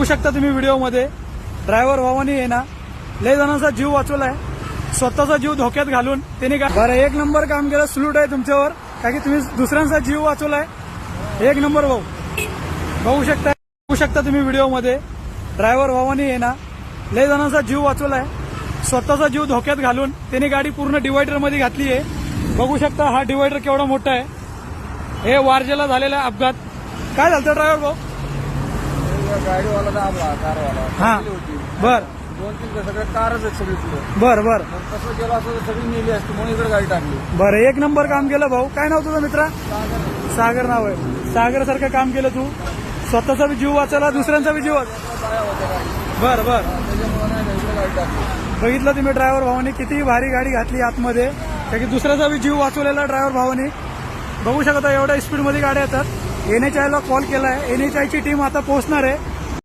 बघू शकता तुम्ही व्हिडिओमध्ये. ड्रायव्हर भावानी आहे ना. लय जणांचा जीव वाचवलाय. स्वतःचा जीव धोक्यात घालून त्याने काय बरं एक नंबर काम केलं सल्यूट आहे तुमच्यावर. कारण की तुम्ही दुसऱ्यांचा जीव वाचवलाय. एक नंबर भाऊ. बघू शकता बघू शकता तुम्ही व्हिडिओमध्ये. ड्रायव्हर भावानी आहे ना. लय जणांचा जीव वाचवलाय. स्वतःचा जीव धोक्यात घालून त्याने गाडी पूर्ण डिवायडरमध्ये घातली आहे. बघू शकता हा डिवायडर केवढा मोठा आहे. हे वारजेला झालेला अपघात. काय झालं ड्रायव्हर भाऊ? गाडीवाला दाबला कारवाला. हा. होती. बर. दोन तीन सगळे कारच आहेत सगळी पुढे. बर बर. मग कसं गेलं असं तर सगळी नेली असती म्हणून इकडे गाडी टाकली. बरं एक नंबर काम केलं भाऊ. काय नाव तुझं मित्रा? सागर. नाव आहे. सागर सारखं काम केलं तू. स्वतःचा बी जीव वाचायला दुसऱ्यांचा बी जीव वाच बाया होत्या गाडी बर बर त्याच्यामुळे नाही का इकडे गाडी टाकली. बघितलं तुम्ही ड्रायव्हर भावाने किती भारी गाडी घातली आतमध्ये. कारण की दुसऱ्याचा बी जीव वाचवलेला ड्रायव्हर भावाने. बघू शकता एवढ्या स्पीडमध्ये गाड्या येतात. एन एच आयला कॉल केलाय. एन एच आयची टीम आता पोहोचणार आहे.